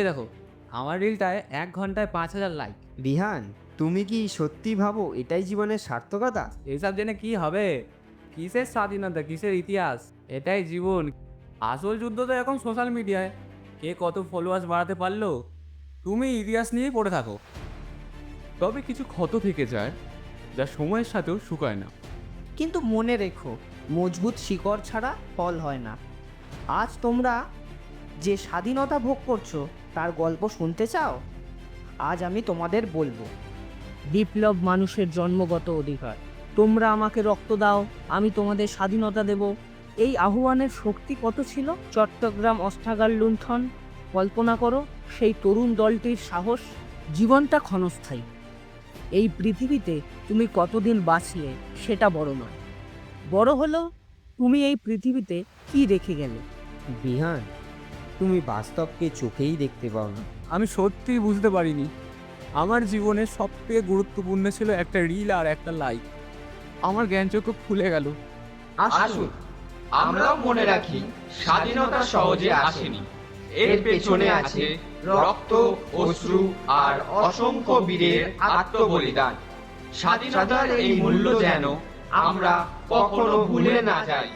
এই দেখো আমার রিলটায় এক ঘন্টায় পাঁচ হাজার লাইক বিহান তুমি কি সত্যি ভাবো এটাই জীবনের সার্থকতা? এইসব জেনে কি হবে? কিসের স্বাধীনতা কিসের ইতিহাস? এটাই জীবন। আসল যুদ্ধ তো এখন সোশ্যাল মিডিয়ায় কে কত ফলোয়ার্স বাড়াতে পারল? তুমি ইতিহাস নিয়েই পড়ে থাকো। তবে কিছু ক্ষত থেকে যায় যা সময়ের সাথেও শুকায় না। কিন্তু মনে রেখো মজবুত শিকড় ছাড়া ফল হয় না। আজ তোমরা যে স্বাধীনতা ভোগ করছ তার গল্প শুনতে চাও? আজ আমি তোমাদের বলব। বিপ্লব মানুষের জন্মগত অধিকার। তোমরা আমাকে রক্ত দাও আমি তোমাদের স্বাধীনতা দেব। এই আহ্বানের শক্তি কত ছিল? চট্টগ্রাম অস্ত্রাগার লুণ্ঠন কল্পনা করো সেই তরুণ দলটির সাহস। জীবনটা ক্ষণস্থায়ী। এই পৃথিবীতে তুমি কতদিন বাঁচলে সেটা বড় নয়। বড় হলো তুমি এই পৃথিবীতে কি রেখে গেলে? বিহান তুমি বাস্তবকে চোখেই দেখতে পাও না। আমি সত্যি বুঝতে পারিনি। আমার জীবনে সবথেকে গুরুত্বপূর্ণ ছিল একটা রিল আর একটা লাইক আমার জ্ঞান জ্ঞানচক্ষু খুলে গেল। আসুন আমরাও মনে রাখি স্বাধীনতা সহজে আসেনি। এর পেছনে আছে রক্ত অশ্রু আর অসংখ্য বীরের আত্মবলিদান। স্বাধীনতার এই মূল্য যেন আমরা কখনো ভুলে না যাই।